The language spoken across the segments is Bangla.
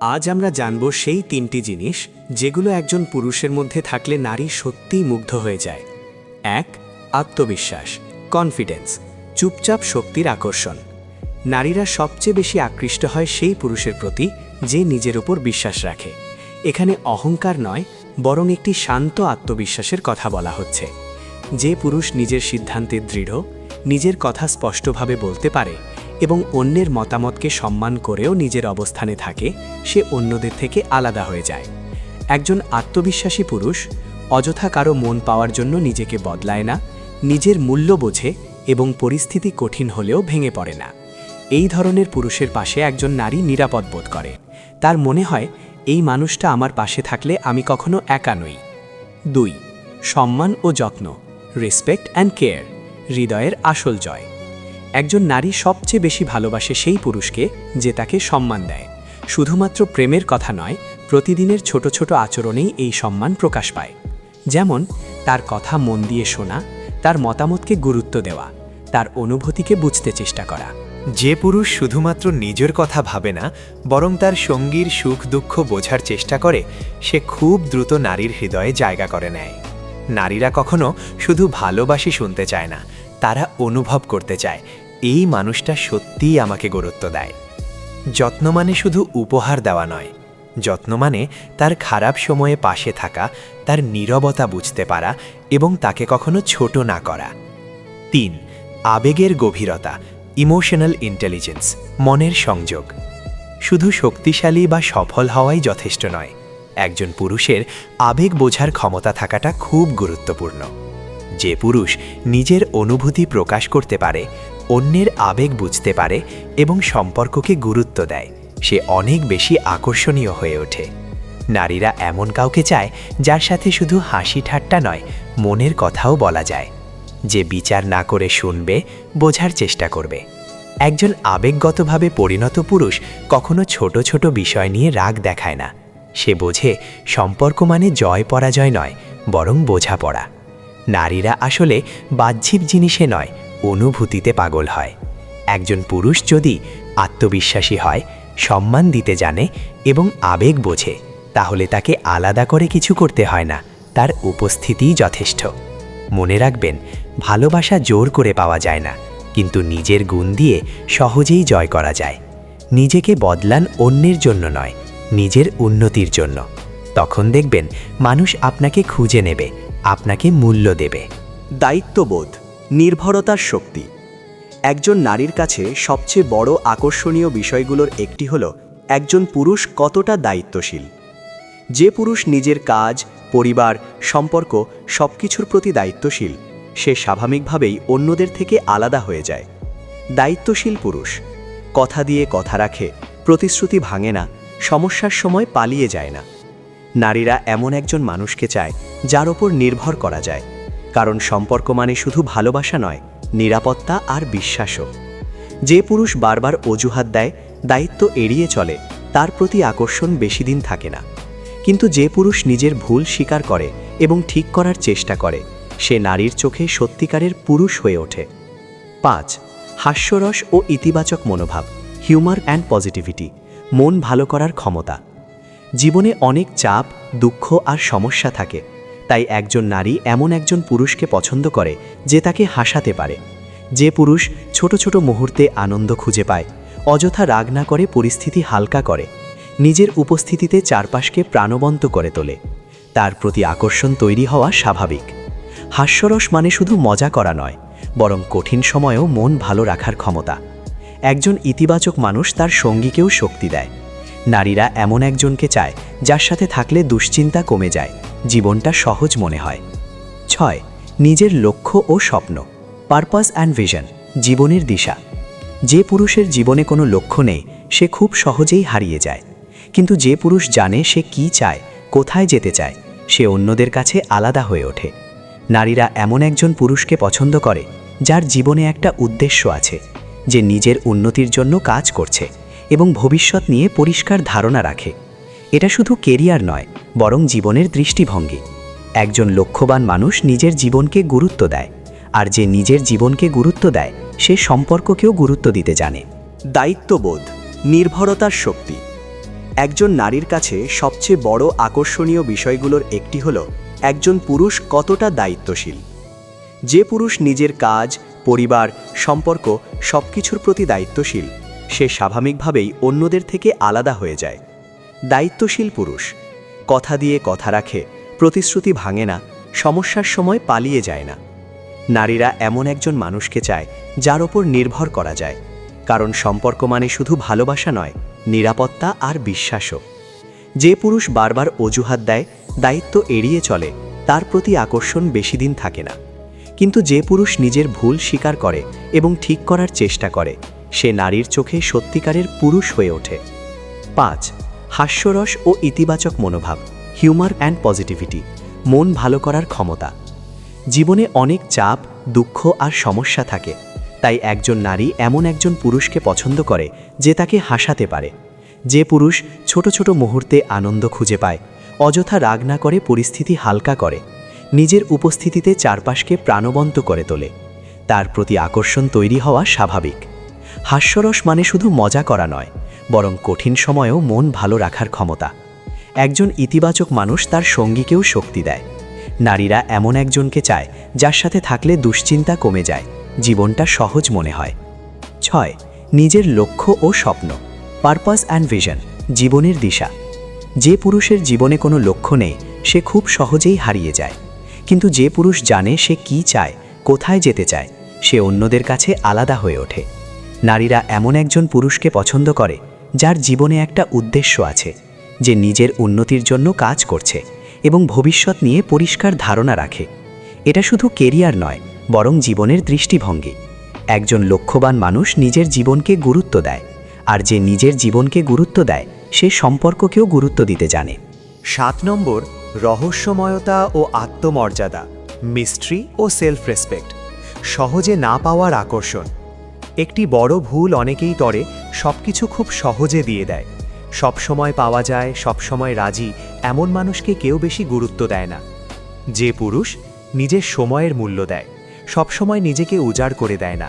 আজ আমরা জানব সেই তিনটি জিনিস যেগুলো একজন পুরুষের মধ্যে থাকলে নারী সত্যিই মুগ্ধ হয়ে যায়। এক, আত্মবিশ্বাস কনফিডেন্স চুপচাপ শক্তির আকর্ষণ। নারীরা সবচেয়ে বেশি আকৃষ্ট হয় সেই পুরুষের প্রতি যে নিজের উপর বিশ্বাস রাখে। এখানে অহংকার নয়, বরং একটি শান্ত আত্মবিশ্বাসের কথা বলা হচ্ছে। যে পুরুষ নিজের সিদ্ধান্তে দৃঢ়, নিজের কথা স্পষ্টভাবে বলতে পারে এবং অন্যের মতামতকে সম্মান করেও নিজের অবস্থানে থাকে, সে অন্যদের থেকে আলাদা হয়ে যায়। একজন আত্মবিশ্বাসী পুরুষ অযথা কারও মন পাওয়ার জন্য নিজেকে বদলায় না, নিজের মূল্য বোঝে এবং পরিস্থিতি কঠিন হলেও ভেঙে পড়ে না। এই ধরনের পুরুষের পাশে একজন নারী নিরাপদ বোধ করে। তার মনে হয়, এই মানুষটা আমার পাশে থাকলে আমি কখনো একা নই। দুই, সম্মান ও যত্ন রেসপেক্ট অ্যান্ড কেয়ার হৃদয়ের আসল জয়। একজন নারী সবচেয়ে বেশি ভালোবাসে সেই পুরুষকে যে তাকে সম্মান দেয়। শুধুমাত্র প্রেমের কথা নয়, প্রতিদিনের ছোট ছোট আচরণেই এই সম্মান প্রকাশ পায়। যেমন, তার কথা মন দিয়ে শোনা, তার মতামতকে গুরুত্ব দেওয়া, তার অনুভূতিকে বুঝতে চেষ্টা করা। যে পুরুষ শুধুমাত্র নিজের কথা ভাবে না, বরং তার সঙ্গীর সুখ দুঃখ বোঝার চেষ্টা করে, সে খুব দ্রুত নারীর হৃদয়ে জায়গা করে নেয়। নারীরা কখনো শুধু ভালোবাসি শুনতে চায় না, তারা অনুভব করতে চায় এই মানুষটা সত্যিই আমাকে গুরুত্ব দেয়। যত্ন মানে শুধু উপহার দেওয়া নয় যত্ন মানে তার খারাপ সময়ে পাশে থাকা, তার নীরবতা বুঝতে পারা এবং তাকে কখনো ছোট না করা। তিন, আবেগের গভীরতা ইমোশনাল ইন্টেলিজেন্স মনের সংযোগ। শুধু শক্তিশালী বা সফল হওয়াই যথেষ্ট নয়, একজন পুরুষের আবেগ বোঝার ক্ষমতা থাকাটা খুব গুরুত্বপূর্ণ। যে পুরুষ নিজের অনুভূতি প্রকাশ করতে পারে অন্যের আবেগ বুঝতে পারে এবং সম্পর্ককে গুরুত্ব দেয়। সে অনেক বেশি আকর্ষণীয় হয়ে ওঠে। নারীরা এমন কাউকে চায় যার সাথে শুধু হাসি ঠাট্টা নয়, মনের কথাও বলা যায়। যে বিচার না করে শুনবে, বোঝার চেষ্টা করবে। একজন আবেগগতভাবে পরিণত পুরুষ কখনো ছোট ছোট বিষয় নিয়ে রাগ দেখায় না। সে বোঝে সম্পর্ক মানে জয় পরাজয় নয়, বরং বোঝাপড়া। নারীরা আসলে বাহ্যিক জিনিসে নয় অনুভূতিতে পাগল হয়। একজন পুরুষ যদি আত্মবিশ্বাসী হয়, সম্মান দিতে জানে এবং আবেগ বোঝে, তাহলে তাকে আলাদা করে কিছু করতে হয় না, তার উপস্থিতিই যথেষ্ট। মনে রাখবেন, ভালোবাসা জোর করে পাওয়া যায় না, কিন্তু নিজের গুণ দিয়ে সহজেই জয় করা যায়। নিজেকে বদলান অন্যের জন্য নয়, নিজের উন্নতির জন্য। তখন দেখবেন, মানুষ আপনাকে খুঁজে নেবে, আপনাকে মূল্য দেবে। দায়িত্ববোধ। নির্ভরতার শক্তি। একজন নারীর কাছে সবচেয়ে বড় আকর্ষণীয় বিষয়গুলোর একটি হল একজন পুরুষ কতটা দায়িত্বশীল। যে পুরুষ নিজের কাজ, পরিবার, সম্পর্ক সবকিছুর প্রতি দায়িত্বশীল, সে স্বাভাবিকভাবেই অন্যদের থেকে আলাদা হয়ে যায়। দায়িত্বশীল পুরুষ, কথা দিয়ে কথা রাখে, প্রতিশ্রুতি ভাঙে না, সমস্যার সময় পালিয়ে যায় না। নারীরা এমন একজন মানুষকে চায় যার ওপর নির্ভর করা যায়। কারণ সম্পর্ক মানে শুধু ভালোবাসা নয়, নিরাপত্তা আর বিশ্বাসও। যে পুরুষ বারবার অজুহাত দেয়, দায়িত্ব এড়িয়ে চলে, তার প্রতি আকর্ষণ বেশি দিন থাকে না। কিন্তু যে পুরুষ নিজের ভুল স্বীকার করে এবং ঠিক করার চেষ্টা করে, সে নারীর চোখে সত্যিকারের পুরুষ হয়ে ওঠে। পাঁচ, হাস্যরস ও ইতিবাচক মনোভাব, হিউমার অ্যান্ড পজিটিভিটি, মন ভালো করার ক্ষমতা। জীবনে অনেক চাপ, দুঃখ আর সমস্যা থাকে তাই একজন নারী এমন একজন পুরুষকে পছন্দ করে যে তাকে হাসাতে পারে। যে পুরুষ ছোট ছোট মুহূর্তে আনন্দ খুঁজে পায়, অযথা রাগ না করে পরিস্থিতি হালকা করে, নিজের উপস্থিতিতে চারপাশকে প্রাণবন্ত করে তোলে। তার প্রতি আকর্ষণ তৈরি হওয়া স্বাভাবিক। হাস্যরস মানে শুধু মজা করা নয়, বরং কঠিন সময়েও মন ভালো রাখার ক্ষমতা। একজন ইতিবাচক মানুষ তার সঙ্গীকেও শক্তি দেয়। নারীরা এমন একজনকে চায়, যার সাথে থাকলে দুশ্চিন্তা কমে যায়, জীবনটা সহজ মনে হয়। ছয়, নিজের লক্ষ্য ও স্বপ্ন পারপাস অ্যান্ড ভিশন জীবনের দিশা। যে পুরুষের জীবনে কোনো লক্ষ্য নেই, সে খুব সহজেই হারিয়ে যায়। কিন্তু যে পুরুষ জানে সে কি চায়, কোথায় যেতে চায়, সে অন্যদের কাছে আলাদা হয়ে ওঠে। নারীরা এমন একজন পুরুষকে পছন্দ করে, যার জীবনে একটা উদ্দেশ্য আছে, যে নিজের উন্নতির জন্য কাজ করছে। এবং ভবিষ্যৎ নিয়ে পরিষ্কার ধারণা রাখে। এটা শুধু কেরিয়ার নয়, বরং জীবনের দৃষ্টিভঙ্গি। একজন লক্ষ্যবান মানুষ নিজের জীবনকে গুরুত্ব দেয়, আর যে নিজের জীবনকে গুরুত্ব দেয়, সে সম্পর্ককেও গুরুত্ব দিতে জানে। দায়িত্ববোধ, নির্ভরতার শক্তি। একজন নারীর কাছে সবচেয়ে বড় আকর্ষণীয় বিষয়গুলোর একটি হল, একজন পুরুষ কতটা দায়িত্বশীল। যে পুরুষ নিজের কাজ, পরিবার, সম্পর্ক সবকিছুর প্রতি দায়িত্বশীল সে স্বাভাবিকভাবেই অন্যদের থেকে আলাদা হয়ে যায়। দায়িত্বশীল পুরুষ, কথা দিয়ে কথা রাখে, প্রতিশ্রুতি ভাঙে না, সমস্যার সময় পালিয়ে যায় না। নারীরা এমন একজন মানুষকে চায়, যার ওপর নির্ভর করা যায়, কারণ সম্পর্ক মানে শুধু ভালোবাসা নয়, নিরাপত্তা আর বিশ্বাসও। যে পুরুষ বারবার অজুহাত দেয়, দায়িত্ব এড়িয়ে চলে, তার প্রতি আকর্ষণ বেশি দিন থাকে না। কিন্তু যে পুরুষ নিজের ভুল স্বীকার করে এবং ঠিক করার চেষ্টা করে সে নারীর চোখে সত্যিকারের পুরুষ হয়ে ওঠে। পাঁচ, হাস্যরস ও ইতিবাচক মনোভাব হিউমার অ্যান্ড পজিটিভিটি মন ভালো করার ক্ষমতা। জীবনে অনেক চাপ, দুঃখ আর সমস্যা থাকে, তাই একজন নারী এমন একজন পুরুষকে পছন্দ করে যে তাকে হাসাতে পারে। যে পুরুষ ছোট ছোট মুহূর্তে আনন্দ খুঁজে পায়, অযথা রাগ না করে পরিস্থিতি হালকা করে, নিজের উপস্থিতিতে চারপাশকে প্রাণবন্ত করে তোলে। তার প্রতি আকর্ষণ তৈরি হওয়া স্বাভাবিক। হাস্যরস মানে শুধু মজা করা নয়, বরং কঠিন সময়েও মন ভালো রাখার ক্ষমতা। একজন ইতিবাচক মানুষ তার সঙ্গীকেও শক্তি দেয়। নারীরা এমন একজনকে চায়, যার সাথে থাকলে দুশ্চিন্তা কমে যায়, জীবনটা সহজ মনে হয়। ছয়, নিজের লক্ষ্য ও স্বপ্ন পারপাস অ্যান্ড ভিশন জীবনের দিশা। যে পুরুষের জীবনে কোনো লক্ষ্য নেই, সে খুব সহজেই হারিয়ে যায়। কিন্তু যে পুরুষ জানে সে কি চায়, কোথায় যেতে চায়, সে অন্যদের কাছে আলাদা হয়ে ওঠে। নারীরা এমন একজন পুরুষকে পছন্দ করে, যার জীবনে একটা উদ্দেশ্য আছে, যে নিজের উন্নতির জন্য কাজ করছে এবং ভবিষ্যৎ নিয়ে পরিষ্কার ধারণা রাখে। এটা শুধু কেরিয়ার নয়, বরং জীবনের দৃষ্টিভঙ্গি। একজন লক্ষ্যবান মানুষ নিজের জীবনকে গুরুত্ব দেয়, আর যে নিজের জীবনকে গুরুত্ব দেয়, সে সম্পর্ককেও গুরুত্ব দিতে জানে। সাত নম্বর, রহস্যময়তা ও আত্মমর্যাদা, মিস্ট্রি ও সেলফ রেসপেক্ট। সহজে না পাওয়ার আকর্ষণ। একটি বড় ভুল অনেকেই তরে সবকিছু খুব সহজে দিয়ে দেয়। সব সময় পাওয়া যায় সব সময় রাজি, এমন মানুষকে কেউ বেশি গুরুত্ব দেয় না। যে পুরুষ নিজের সময়ের মূল্য দেয়, সবসময় নিজেকে উজাড় করে দেয় না।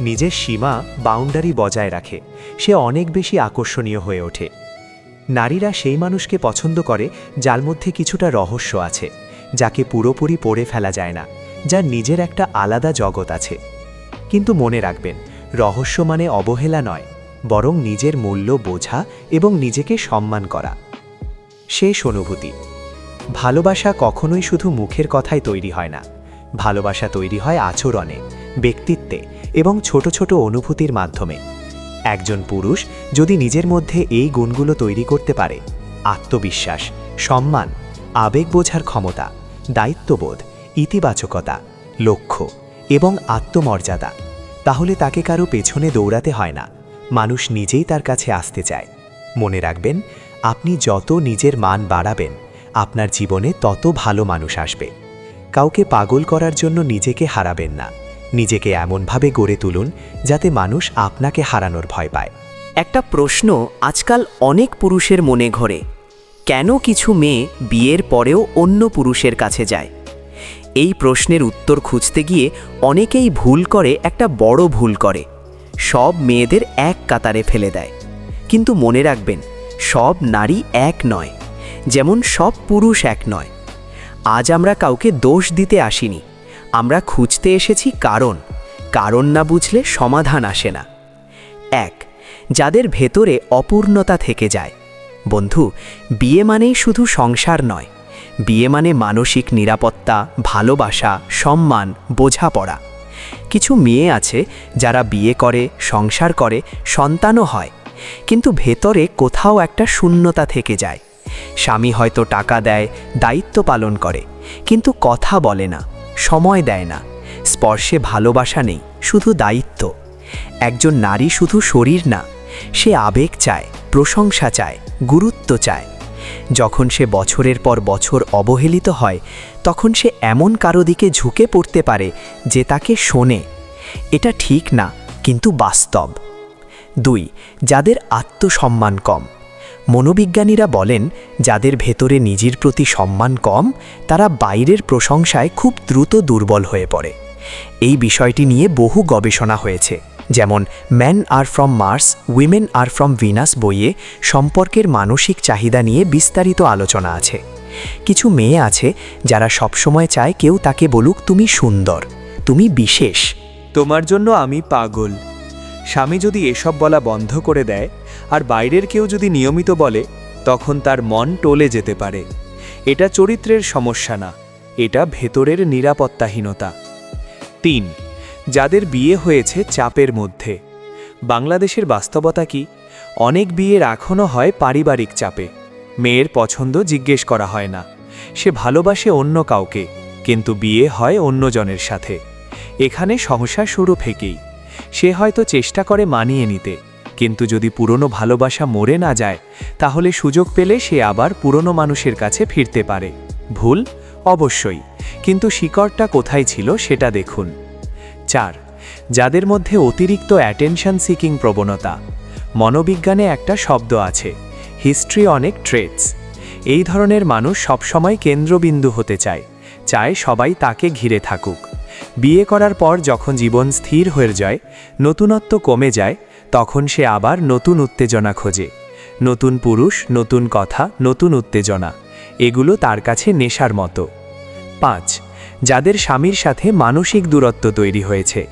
নিজের সীমা বাউন্ডারি বজায় রাখে, সে অনেক বেশি আকর্ষণীয় হয়ে ওঠে। নারীরা সেই মানুষকে পছন্দ করে, যার মধ্যে কিছুটা রহস্য আছে, যাকে পুরোপুরি পড়ে ফেলা যায় না, যার নিজের একটা আলাদা জগৎ আছে। কিন্তু মনে রাখবেন রহস্য মানে অবহেলা নয়, বরং নিজের মূল্য বোঝা এবং নিজেকে সম্মান করা। শেষ অনুভূতি। ভালোবাসা কখনোই শুধু মুখের কথায় তৈরি হয় না। ভালোবাসা তৈরি হয় আচরণে, ব্যক্তিত্বে এবং ছোট ছোট অনুভূতির মাধ্যমে। একজন পুরুষ যদি নিজের মধ্যে এই গুণগুলো তৈরি করতে পারে, আত্মবিশ্বাস, সম্মান, আবেগ বোঝার ক্ষমতা, দায়িত্ববোধ, ইতিবাচকতা, লক্ষ্য এবং আত্মমর্যাদা তাহলে তাকে কারও পেছনে দৌড়াতে হয় না। মানুষ নিজেই তার কাছে আসতে চায়। মনে রাখবেন, আপনি যত নিজের মান বাড়াবেন, আপনার জীবনে তত ভালো মানুষ আসবে। কাউকে পাগল করার জন্য নিজেকে হারাবেন না। নিজেকে এমনভাবে গড়ে তুলুন যাতে মানুষ আপনাকে হারানোর ভয় পায়। একটা প্রশ্ন আজকাল অনেক পুরুষের মনে ঘোরে। কেন কিছু মেয়ে বিয়ের পরেও অন্য পুরুষের কাছে যায়? এই প্রশ্নের উত্তর খুঁজতে গিয়ে অনেকেই ভুল করে একটা বড় ভুল করে। সব মেয়েদের এক কাতারে ফেলে দেয়। কিন্তু মনে রাখবেন, সব নারী এক নয়, যেমন সব পুরুষ এক নয়। আজ আমরা কাউকে দোষ দিতে আসিনি, আমরা খুঁজতে এসেছি কারণ কারণ না বুঝলে সমাধান আসে না। এক, যাদের ভেতরে অপূর্ণতা থেকে যায়। বন্ধু, বিয়ে মানেই শুধু সংসার নয় বিয়ে মানে মানসিক নিরাপত্তা, ভালোবাসা, সম্মান, বোঝাপড়া। কিছু মেয়ে আছে যারা বিয়ে করে, সংসার করে, সন্তানও হয়। কিন্তু ভেতরে কোথাও একটা শূন্যতা থেকে যায়। স্বামী হয়তো টাকা দেয়, দায়িত্ব পালন করে, কিন্তু কথা বলে না, সময় দেয় না। স্পর্শে ভালোবাসা নেই, শুধু দায়িত্ব। একজন নারী শুধু শরীর না, সে আবেগ চায়, প্রশংসা চায়, গুরুত্ব চায়। যখন সে বছরের পর বছর অবহেলিত হয়, তখন সে এমন কারও দিকে ঝুঁকে পড়তে পারে যে তাকে শোনে। এটা ঠিক না, কিন্তু বাস্তব। দুই, যাদের আত্মসম্মান কম। মনোবিজ্ঞানীরা বলেন, যাদের ভেতরে নিজের প্রতি সম্মান কম, তারা বাইরের প্রশংসায় খুব দ্রুত দুর্বল হয়ে পড়ে। এই বিষয়টি নিয়ে বহু গবেষণা হয়েছে। যেমন man are from Mars women are from Venus বইয়ে সম্পর্কের মানসিক চাহিদা নিয়ে বিস্তারিত আলোচনা আছে। কিছু মেয়ে আছে যারা সবসময় চায় কেউ তাকে বলুক, তুমি সুন্দর, তুমি বিশেষ, তোমার জন্য আমি পাগল। স্বামী যদি এসব বলা বন্ধ করে দেয়, আর বাইরের কেউ যদি নিয়মিত বলে, তখন তার মন টলে যেতে পারে। এটা চরিত্রের সমস্যা না, এটা ভেতরের নিরাপত্তাহীনতা। তিন যাদের বিয়ে হয়েছে চাপের মধ্যে। বাংলাদেশের বাস্তবতা কি? অনেক বিয়ের এখনও হয় পারিবারিক চাপে। মেয়ের পছন্দ জিজ্ঞেস করা হয় না। সে ভালোবাসে অন্য কাউকে, কিন্তু বিয়ে হয় অন্যজনের সাথে। এখানে সংসার শুরু থেকেই। সে হয়তো চেষ্টা করে মানিয়ে নিতে, কিন্তু যদি পুরনো ভালোবাসা মরে না যায়, তাহলে সুযোগ পেলে সে আবার পুরনো মানুষের কাছে ফিরতে পারে। ভুল? অবশ্যই। কিন্তু শিকড়টা কোথায় ছিল সেটা দেখুন। চার, যাদের মধ্যে অতিরিক্ত অ্যাটেনশন সিকিং প্রবণতা। মনোবিজ্ঞানে একটা শব্দ আছে হিস্ট্রি অনেক ট্রেটস এই ধরনের মানুষ সবসময় কেন্দ্রবিন্দু হতে চায় চায় সবাই তাকে ঘিরে থাকুক। বিয়ে করার পর যখন জীবন স্থির হয়ে যায়, নতুনত্ব কমে যায়, তখন সে আবার নতুন উত্তেজনা খোঁজে। নতুন পুরুষ, নতুন কথা, নতুন উত্তেজনা, এগুলো তার কাছে নেশার মতো। পাঁচ যাদের স্বামীর সাথে মানসিক দূরত্ব তৈরি হয়েছে।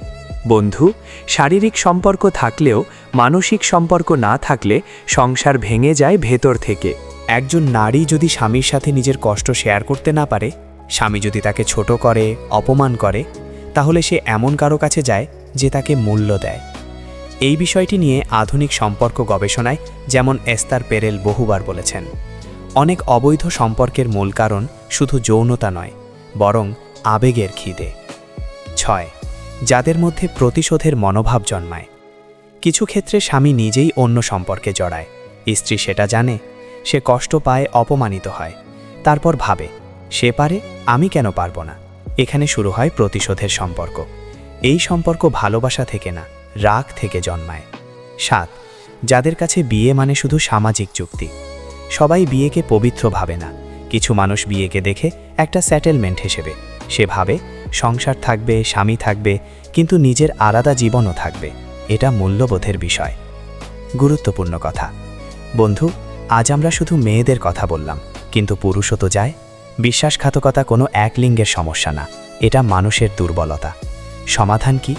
বন্ধু, শারীরিক সম্পর্ক থাকলেও মানসিক সম্পর্ক না থাকলে সংসার ভেঙে যায় ভেতর থেকে। একজন নারী যদি স্বামীর সাথে নিজের কষ্ট শেয়ার করতে না পারে, স্বামী যদি তাকে ছোট করে, অপমান করে, তাহলে সে এমন কারও কাছে যায় যে তাকে মূল্য দেয়। এই বিষয়টি নিয়ে আধুনিক সম্পর্ক গবেষণায় যেমন এস্তার পেরেল বহুবার বলেছেন, অনেক অবৈধ সম্পর্কের মূল কারণ শুধু যৌনতা নয়, বরং আবেগের খিদে। ছয়, যাদের মধ্যে প্রতিশোধের মনোভাব জন্মায়। কিছু ক্ষেত্রে স্বামী নিজেই অন্য সম্পর্কে জড়ায়। স্ত্রী সেটা জানে, সে কষ্ট পায়, অপমানিত হয়। তারপর ভাবে, সে পারে, আমি কেন পারব না? এখানে শুরু হয় প্রতিশোধের সম্পর্ক। এই সম্পর্ক ভালোবাসা থেকে না, রাগ থেকে জন্মায়। সাত, যাদের কাছে বিয়ে মানে শুধু সামাজিক চুক্তি সবাই বিয়েকে পবিত্র ভাবে না। কিছু মানুষ বিয়েকে দেখে একটা সেটেলমেন্ট হিসেবে সে ভাবে, সংসার থাকবে, স্বামী থাকবে, কিন্তু নিজের আলাদা জীবনও থাকবে। এটা মূল্যবোধের বিষয়। গুরুত্বপূর্ণ কথা। বন্ধু, আজ আমরা শুধু মেয়েদের কথা বললাম, কিন্তু পুরুষও তো যায়। বিশ্বাসঘাতকতা কোনো এক লিঙ্গের সমস্যা না, এটা মানুষের দুর্বলতা। সমাধান কি?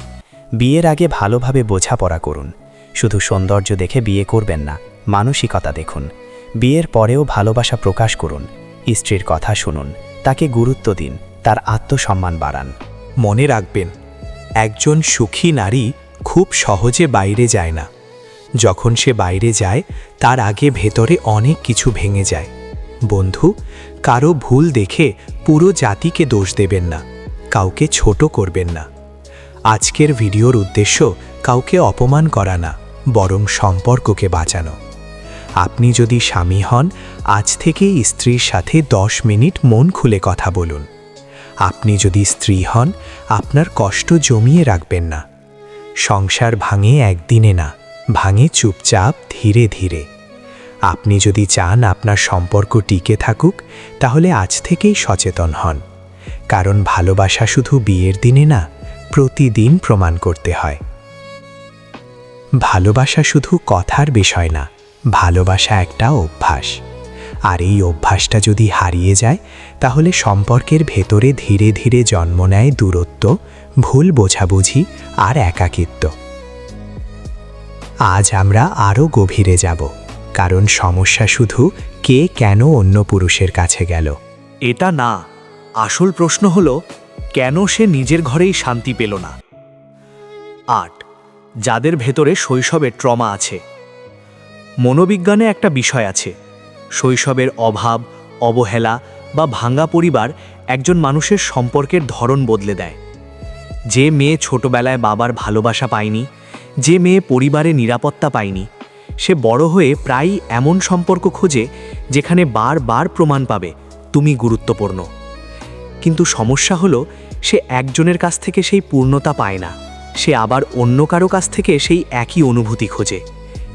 বিয়ের আগে ভালোভাবে বোঝাপড়া করুন। শুধু সৌন্দর্য দেখে বিয়ে করবেন না, মানসিকতা দেখুন। বিয়ের পরেও ভালোবাসা প্রকাশ করুন। স্ত্রীর কথা শুনুন, তাকে গুরুত্ব দিন। তার আত্মসম্মান বাড়ান। মনে রাখবেন, একজন সুখী নারী খুব সহজে বাইরে যায় না। যখন সে বাইরে যায়, তার আগে ভেতরে অনেক কিছু ভেঙে যায়। বন্ধু, কারও ভুল দেখে পুরো জাতিকে দোষ দেবেন না, কাউকে ছোট করবেন না। আজকের ভিডিওর উদ্দেশ্য, কাউকে অপমান করা না, বরং সম্পর্ককে বাঁচানো। আপনি যদি স্বামী হন, আজ থেকেই স্ত্রীর সাথে দশ মিনিট মন খুলে কথা বলুন। আপনি যদি স্ত্রী হন, আপনার কষ্ট জমিয়ে রাখবেন না। সংসার ভাঙে একদিনে না, ভাঙে চুপচাপ ধীরে ধীরে। আপনি যদি চান আপনার সম্পর্ক টিকে থাকুক, তাহলে আজ থেকেই সচেতন হন। কারণ ভালোবাসা শুধু বিয়ের দিনে না, প্রতিদিন প্রমাণ করতে হয়। ভালোবাসা শুধু কথার বিষয় না, ভালোবাসা একটা অভ্যাস। আর এই অভ্যাসটা যদি হারিয়ে যায়, তাহলে সম্পর্কের ভেতরে ধীরে ধীরে জন্ম নেয় দূরত্ব, ভুল বোঝাবুঝি আর একাকিত্ব। আজ আমরা আরও গভীরে যাব, কারণ সমস্যা শুধু কে কেন অন্য পুরুষের কাছে গেল। এটা না, আসল প্রশ্ন হল, কেন সে নিজের ঘরেই শান্তি পেল না? আট, যাদের ভেতরে শৈশবের ট্রমা আছে। মনোবিজ্ঞানে একটা বিষয় আছে শৈশবের অভাব, অবহেলা বা ভাঙ্গা পরিবার একজন মানুষের সম্পর্কের ধরন বদলে দেয়। যে মেয়ে ছোটবেলায় বাবার ভালোবাসা পায়নি, যে মেয়ে পরিবারে নিরাপত্তা পায়নি, সে বড় হয়ে প্রায়ই এমন সম্পর্ক খোঁজে যেখানে বারবার প্রমাণ পাবে, তুমি গুরুত্বপূর্ণ। কিন্তু সমস্যা হলো, সে একজনের কাছ থেকে সেই পূর্ণতা পায় না। সে আবার অন্য কারও কাছ থেকে সেই একই অনুভূতি খোঁজে।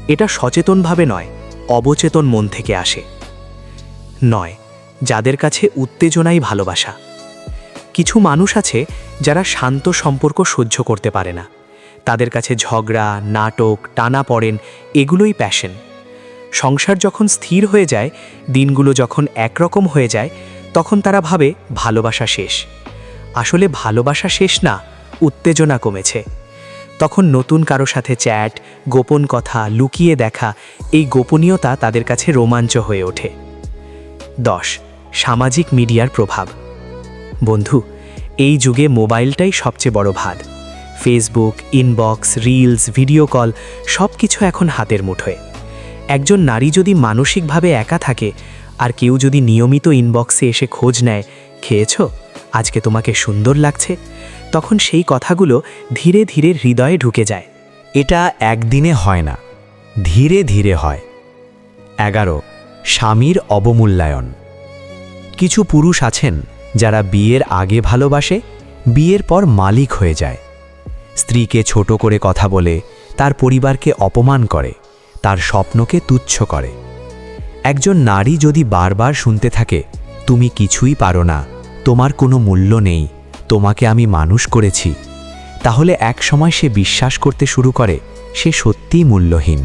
এটা সচেতনভাবে নয় অবচেতন মন থেকে আসে। নয়, যাদের কাছে উত্তেজনাই ভালোবাসা। কিছু মানুষ আছে যারা শান্ত সম্পর্ক সহ্য করতে পারে না। তাদের কাছে ঝগড়া, নাটক, টানা পড়েন, এগুলোই প্যাশন সংসার যখন স্থির হয়ে যায়, দিনগুলো যখন একরকম হয়ে যায়, তখন তারা ভাবে ভালোবাসা শেষ। আসলে ভালোবাসা শেষ না, উত্তেজনা কমেছে। তখন নতুন কারও সাথে চ্যাট, গোপন কথা, লুকিয়ে দেখা, এই গোপনীয়তা তাদের কাছে রোমাঞ্চ হয়ে ওঠে। দশ, সামাজিক মিডিয়ার প্রভাব। বন্ধু, এই যুগে মোবাইলটাই সবচেয়ে বড় ভাদ Facebook, inbox, reels, video call সব কিছু এখন হাতের মুঠোয়। একজন নারী যদি মানসিকভাবে একা থাকে, আর কেউ যদি নিয়মিত ইনবক্সে এসে খোঁজ নেয়, খেয়েছ? আজকে তোমাকে সুন্দর লাগছে? তখন সেই কথাগুলো ধীরে ধীরে হৃদয়ে ঢুকে যায়। এটা একদিনে হয় না, ধীরে ধীরে হয়। এগারো, স্বামীর অবমূল্যায়ন। কিছু পুরুষ আছেন যারা বিয়ের আগে ভালোবাসে, বিয়ের পর মালিক হয়ে যায়। স্ত্রীকে ছোট করে কথা বলে, তার পরিবারকে অপমান করে, তার স্বপ্নকে তুচ্ছ করে। একজন নারী যদি বারবার শুনতে থাকে, তুমি কিছুই পারো না, তোমার কোনো মূল্য নেই তোমাকে আমি মানুষ করেছি। তাহলে এক সময় সে বিশ্বাস করতে শুরু করে, সে সত্যিই মূল্যহীন।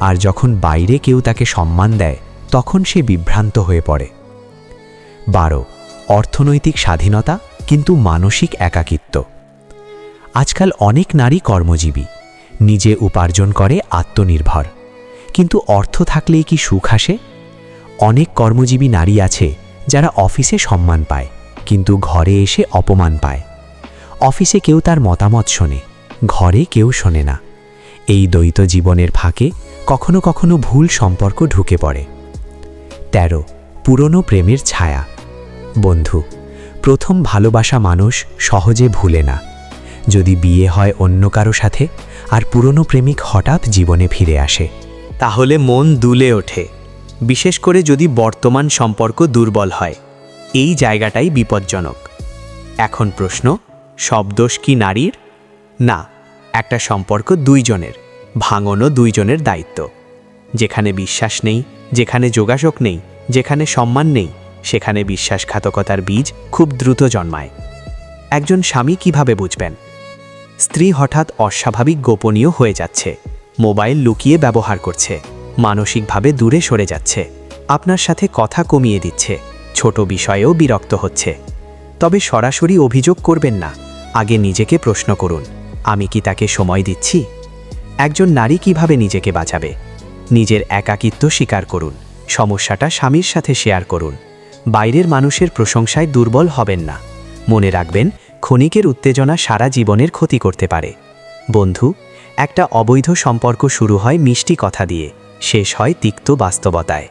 আর যখন বাইরে কেউ তাকে সম্মান দেয়, তখন সে বিভ্রান্ত হয়ে পড়ে। বারো, অর্থনৈতিক স্বাধীনতা কিন্তু মানসিক একাকিত্ব। আজকাল অনেক নারী কর্মজীবী, নিজে উপার্জন করে আত্মনির্ভর। কিন্তু অর্থ থাকলেই কি সুখ আসে? অনেক কর্মজীবী নারী আছে যারা অফিসে সম্মান পায়। কিন্তু ঘরে এসে অপমান পায়। অফিসে কেউ তার মতামত শোনে, ঘরে কেউ শোনে না। এই দ্বৈত জীবনের ফাঁকে কখনো কখনো ভুল সম্পর্ক ঢুকে পড়ে। তেরো, পুরনো প্রেমের ছায়া। বন্ধু, প্রথম ভালোবাসা মানুষ সহজে ভুলে না। যদি বিয়ে হয় অন্য কারও সাথে আর পুরনো প্রেমিক হঠাৎ জীবনে ফিরে আসে, তাহলে মন দুলে ওঠে। বিশেষ করে যদি বর্তমান সম্পর্ক দুর্বল হয়। এই জায়গাটাই বিপজ্জনক। এখন প্রশ্ন, সব দোষ কি নারীর? না, একটা সম্পর্ক দুইজনের, ভাঙনও দুইজনের দায়িত্ব। যেখানে বিশ্বাস নেই, যেখানে যোগাযোগ নেই, যেখানে সম্মান নেই, সেখানে বিশ্বাসঘাতকতার বীজ খুব দ্রুত জন্মায়। একজন স্বামী কীভাবে বুঝবেন? স্ত্রী হঠাৎ অস্বাভাবিক গোপনীয় হয়ে যাচ্ছে, মোবাইল লুকিয়ে ব্যবহার করছে, মানসিকভাবে দূরে সরে যাচ্ছে, আপনার সাথে কথা কমিয়ে দিচ্ছে। ছোট বিষয়েও বিরক্ত হচ্ছে। তবে সরাসরি অভিযোগ করবেন না। আগে নিজেকে প্রশ্ন করুন, আমি কি তাকে সময় দিচ্ছি? একজন নারী কীভাবে নিজেকে বাঁচাবে? নিজের একাকিত্ব স্বীকার করুন, সমস্যাটা স্বামীর সাথে শেয়ার করুন। বাইরের মানুষের প্রশংসায় দুর্বল হবেন না। মনে রাখবেন, ক্ষণিকের উত্তেজনা সারা জীবনের ক্ষতি করতে পারে। বন্ধু, একটা অবৈধ সম্পর্ক শুরু হয় মিষ্টি কথা দিয়ে, শেষ হয় তিক্ত বাস্তবতায়।